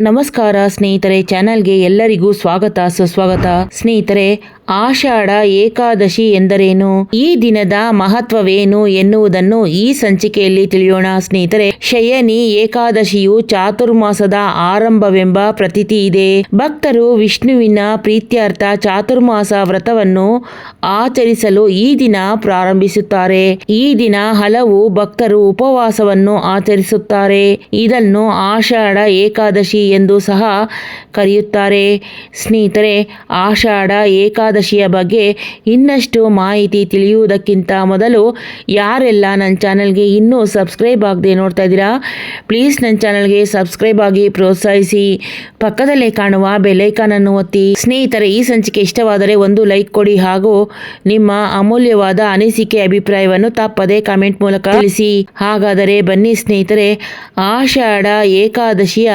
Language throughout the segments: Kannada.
ನಮಸ್ಕಾರ ಸ್ನೇಹಿತರೆ, ಚಾನೆಲ್ಗೆ ಎಲ್ಲರಿಗೂ ಸ್ವಾಗತ, ಸುಸ್ವಾಗತ. ಸ್ನೇಹಿತರೆ, ಆಷಾಢ ಏಕಾದಶಿ ಎಂದರೇನು? ಈ ದಿನದ ಮಹತ್ವವೇನು ಎನ್ನುವುದನ್ನು ಈ ಸಂಚಿಕೆಯಲ್ಲಿ ತಿಳಿಯೋಣ. ಸ್ನೇಹಿತರೆ, ಶಯನಿ ಏಕಾದಶಿಯು ಚಾತುರ್ಮಾಸದ ಆರಂಭವೆಂಬ ಪ್ರತೀತಿ ಇದೆ. ಭಕ್ತರು ವಿಷ್ಣುವಿನ ಪ್ರೀತ್ಯರ್ಥ ಚಾತುರ್ಮಾಸ ವ್ರತವನ್ನು ಆಚರಿಸಲು ಈ ದಿನ ಪ್ರಾರಂಭಿಸುತ್ತಾರೆ. ಈ ದಿನ ಹಲವು ಭಕ್ತರು ಉಪವಾಸವನ್ನು ಆಚರಿಸುತ್ತಾರೆ. ಇದನ್ನು ಆಷಾಢ ಏಕಾದಶಿ ಎಂದು ಸಹ ಕರೆಯುತ್ತಾರೆ. ಸ್ನೇಹಿತರೆ, ಆಷಾಢ ಏಕಾದಶಿಯ ಬಗ್ಗೆ ಇನ್ನಷ್ಟು ಮಾಹಿತಿ ತಿಳಿಯುವುದಕ್ಕಿಂತ ಮೊದಲು ಯಾರೆಲ್ಲ ನನ್ನ ಚಾನಲ್ಗೆ ಇನ್ನೂ ಸಬ್ಸ್ಕ್ರೈಬ್ ಆಗದೆ ನೋಡ್ತಾ ಇದ್ದೀರಾ, ಪ್ಲೀಸ್ ನನ್ನ ಚಾನಲ್ಗೆ ಸಬ್ಸ್ಕ್ರೈಬ್ ಆಗಿ ಪ್ರೋತ್ಸಾಹಿಸಿ. ಪಕ್ಕದಲ್ಲೇ ಕಾಣುವ ಬೆಲೈಕಾನನ್ನು ಒತ್ತಿ. ಸ್ನೇಹಿತರೆ, ಈ ಸಂಚಿಕೆ ಇಷ್ಟವಾದರೆ ಒಂದು ಲೈಕ್ ಕೊಡಿ ಹಾಗೂ ನಿಮ್ಮ ಅಮೂಲ್ಯವಾದ ಅನಿಸಿಕೆ ಅಭಿಪ್ರಾಯವನ್ನು ತಪ್ಪದೆ ಕಾಮೆಂಟ್ ಮೂಲಕ ತಿಳಿಸಿ. ಹಾಗಾದರೆ ಬನ್ನಿ ಸ್ನೇಹಿತರೆ, ಆಷಾಢ ಏಕಾದಶಿಯ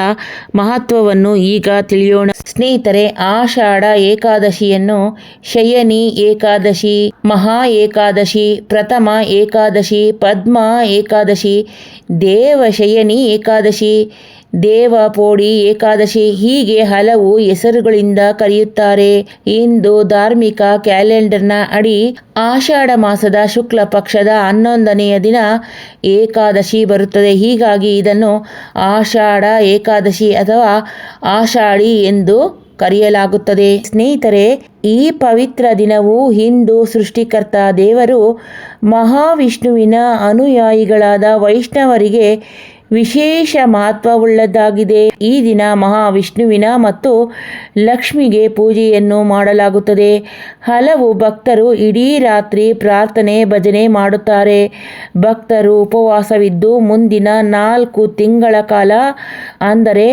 ಮಹತ್ವವನ್ನು ಈಗ ತಿಳಿಯೋಣ. ಸ್ನೇಹಿತರೆ, ಆಷಾಢ ಏಕಾದಶಿಯನ್ನು ಶಯನಿ ಏಕಾದಶಿ, ಮಹಾ ಏಕಾದಶಿ, ಪ್ರಥಮ ಏಕಾದಶಿ, ಪದ್ಮ ಏಕಾದಶಿ ದೇವಶಯನಿ ಏಕಾದಶಿ ದೇವಪೋಡಿ ಏಕಾದಶಿ ಹೀಗೆ ಹಲವು ಹೆಸರುಗಳಿಂದ ಕರೆಯುತ್ತಾರೆ ಇಂದು ಧಾರ್ಮಿಕ ಕ್ಯಾಲೆಂಡರ್ನ ಅಡಿ ಆಷಾಢ ಮಾಸದ ಶುಕ್ಲ ಪಕ್ಷದ ಹನ್ನೊಂದನೆಯ ದಿನ ಏಕಾದಶಿ ಬರುತ್ತದೆ. ಹೀಗಾಗಿ ಇದನ್ನು ಆಷಾಢ ಏಕಾದಶಿ ಅಥವಾ ಆಷಾಢಿ ಎಂದು ಕರೆಯಲಾಗುತ್ತದೆ. ಸ್ನೇಹಿತರೆ, ಈ ಪವಿತ್ರ ದಿನವು ಹಿಂದೂ ಸೃಷ್ಟಿಕರ್ತ ದೇವರು ಮಹಾವಿಷ್ಣುವಿನ ಅನುಯಾಯಿಗಳಾದ ವೈಷ್ಣವರಿಗೆ ವಿಶೇಷ ಮಹತ್ವವುಳ್ಳದ್ದಾಗಿದೆ. ಈ ದಿನ ಮಹಾವಿಷ್ಣುವಿನ ಮತ್ತು ಲಕ್ಷ್ಮಿಗೆ ಪೂಜೆಯನ್ನು ಮಾಡಲಾಗುತ್ತದೆ. ಹಲವು ಭಕ್ತರು ಇಡೀ ರಾತ್ರಿ ಪ್ರಾರ್ಥನೆ, ಭಜನೆ ಮಾಡುತ್ತಾರೆ. ಭಕ್ತರು ಉಪವಾಸವಿದ್ದು ಮುಂದಿನ ನಾಲ್ಕು ತಿಂಗಳ ಕಾಲ ಅಂದರೆ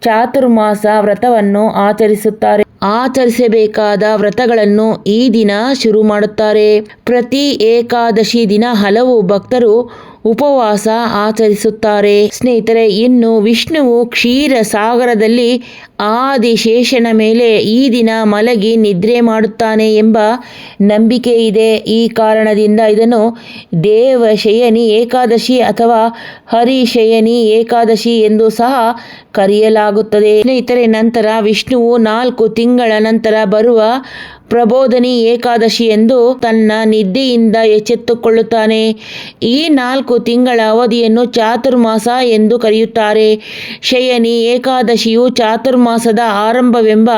ಚಾತುರ್ಮಾಸ ವ್ರತವನ್ನು ಆಚರಿಸುತ್ತಾರೆ. ಆಚರಿಸಬೇಕಾದ ವ್ರತಗಳನ್ನು ಈ ದಿನ ಶುರು ಮಾಡುತ್ತಾರೆ. ಪ್ರತಿ ಏಕಾದಶಿ ದಿನ ಹಲವು ಭಕ್ತರು ಉಪವಾಸ ಆಚರಿಸುತ್ತಾರೆ. ಸ್ನೇಹಿತರೆ, ಇನ್ನು ವಿಷ್ಣುವು ಕ್ಷೀರ ಸಾಗರದಲ್ಲಿ ಆದಿಶೇಷನ ಮೇಲೆ ಈ ದಿನ ಮಲಗಿ ನಿದ್ರೆ ಮಾಡುತ್ತಾನೆ ಎಂಬ ನಂಬಿಕೆ ಇದೆ. ಈ ಕಾರಣದಿಂದ ಇದನ್ನು ದೇವಶಯನಿ ಏಕಾದಶಿ ಅಥವಾ ಹರಿಶಯನಿ ಏಕಾದಶಿ ಎಂದು ಸಹ ಕರೆಯಲಾಗುತ್ತದೆ. ಸ್ನೇಹಿತರೆ, ನಂತರ ವಿಷ್ಣುವು ನಾಲ್ಕು ತಿಂಗಳ ನಂತರ ಬರುವ ಪ್ರಬೋಧನಿ ಏಕಾದಶಿ ಎಂದು ತನ್ನ ನಿದ್ದೆಯಿಂದ ಎಚ್ಚೆತ್ತುಕೊಳ್ಳುತ್ತಾನೆ. ಈ ನಾಲ್ಕು ತಿಂಗಳ ಅವಧಿಯನ್ನು ಚಾತುರ್ಮಾಸ ಎಂದು ಕರೆಯುತ್ತಾರೆ. ಶಯನಿ ಏಕಾದಶಿಯು ಚಾತುರ್ಮಾಸದ ಆರಂಭವೆಂಬ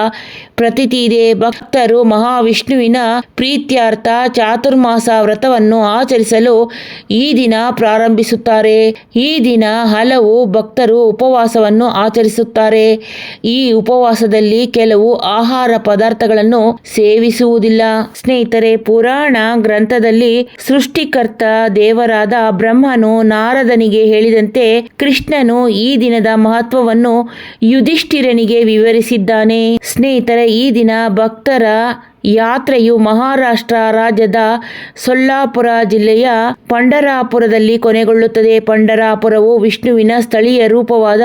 ಪ್ರತೀತಿ ಇದೆ ಭಕ್ತರು ಮಹಾವಿಷ್ಣುವಿನ ಪ್ರೀತ್ಯಾರ್ಥ ಚಾತುರ್ಮಾಸ ವ್ರತವನ್ನು ಆಚರಿಸಲು ಈ ದಿನ ಪ್ರಾರಂಭಿಸುತ್ತಾರೆ. ಈ ದಿನ ಹಲವು ಭಕ್ತರು ಉಪವಾಸವನ್ನು ಆಚರಿಸುತ್ತಾರೆ. ಈ ಉಪವಾಸದಲ್ಲಿ ಕೆಲವು ಆಹಾರ ಪದಾರ್ಥಗಳನ್ನು ಸೇವಿಸುವುದಿಲ್ಲ. ಸ್ನೇಹಿತರೆ, ಪುರಾಣ ಗ್ರಂಥದಲ್ಲಿ ಸೃಷ್ಟಿಕರ್ತ ದೇವರಾದ ಬ್ರಹ್ಮನು ನಾರದನಿಗೆ ಹೇಳಿದಂತೆ ಕೃಷ್ಣನು ಈ ದಿನದ ಮಹತ್ವವನ್ನು ಯುಧಿಷ್ಠಿರನಿಗೆ ವಿವರಿಸಿದ್ದಾನೆ. ಸ್ನೇಹಿತರೆ ಈ ದಿನ ಭಕ್ತರ ಯಾತ್ರೆಯು ಮಹಾರಾಷ್ಟ್ರ ರಾಜ್ಯದ ಸೊಲ್ಲಾಪುರ ಜಿಲ್ಲೆಯ ಪಂಡರಾಪುರದಲ್ಲಿ ಕೊನೆಗೊಳ್ಳುತ್ತದೆ. ಪಂಡರಾಪುರವು ವಿಷ್ಣುವಿನ ಸ್ಥಳೀಯ ರೂಪವಾದ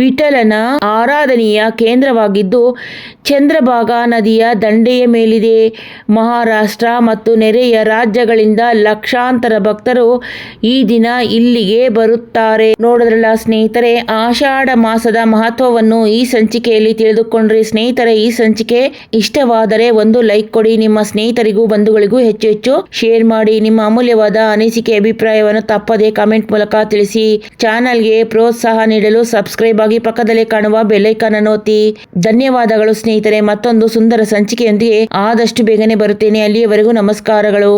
ವಿಠಲನ ಆರಾಧನೆಯ ಕೇಂದ್ರವಾಗಿದ್ದು, ಚಂದ್ರಭಾಗಾ ನದಿಯ ದಂಡೆಯ ಮೇಲಿದೆ. ಮಹಾರಾಷ್ಟ್ರ ಮತ್ತು ನೆರೆಯ ರಾಜ್ಯಗಳಿಂದ ಲಕ್ಷಾಂತರ ಭಕ್ತರು ಈ ದಿನ ಇಲ್ಲಿಗೆ ಬರುತ್ತಾರೆ. ನೋಡಿದ್ರಲ್ಲ ಸ್ನೇಹಿತರೆ, ಆಷಾಢ ಮಾಸದ ಮಹತ್ವವನ್ನು ಈ ಸಂಚಿಕೆಯಲ್ಲಿ ತಿಳಿದುಕೊಂಡ್ರೆ. ಸ್ನೇಹಿತರೆ, ಈ ಸಂಚಿಕೆ ಇಷ್ಟವಾದರೆ ಒಂದು ಲೈಕ್ ಕೊಡಿ. ನಿಮ್ಮ ಸ್ನೇಹಿತರಿಗೂ, ಬಂಧುಗಳಿಗೂ ಹೆಚ್ಚು ಹೆಚ್ಚು ಶೇರ್ ಮಾಡಿ. ನಿಮ್ಮ ಅಮೂಲ್ಯವಾದ ಅನಿಸಿಕೆ, ಅಭಿಪ್ರಾಯವನ್ನು ತಪ್ಪದೆ ಕಾಮೆಂಟ್ ಮೂಲಕ ತಿಳಿಸಿ. ಚಾನಲ್ಗೆ ಪ್ರೋತ್ಸಾಹ ನೀಡಲು ಸಬ್ಸ್ಕ್ರೈಬ್ ಆಗಿ ಪಕ್ಕದಲ್ಲಿ ಕಾಣುವ ಬೆಲ್ಲೈಕನ್ ಅನ್ನು ಧನ್ಯವಾದಗಳು ಸ್ನೇಹಿತರೆ. ಮತ್ತೊಂದು ಸುಂದರ ಸಂಚಿಕೆಯೊಂದಿಗೆ ಆದಷ್ಟು ಬೇಗನೆ ಬರುತ್ತೇನೆ. ಅಲ್ಲಿಯವರೆಗೂ ನಮಸ್ಕಾರಗಳು.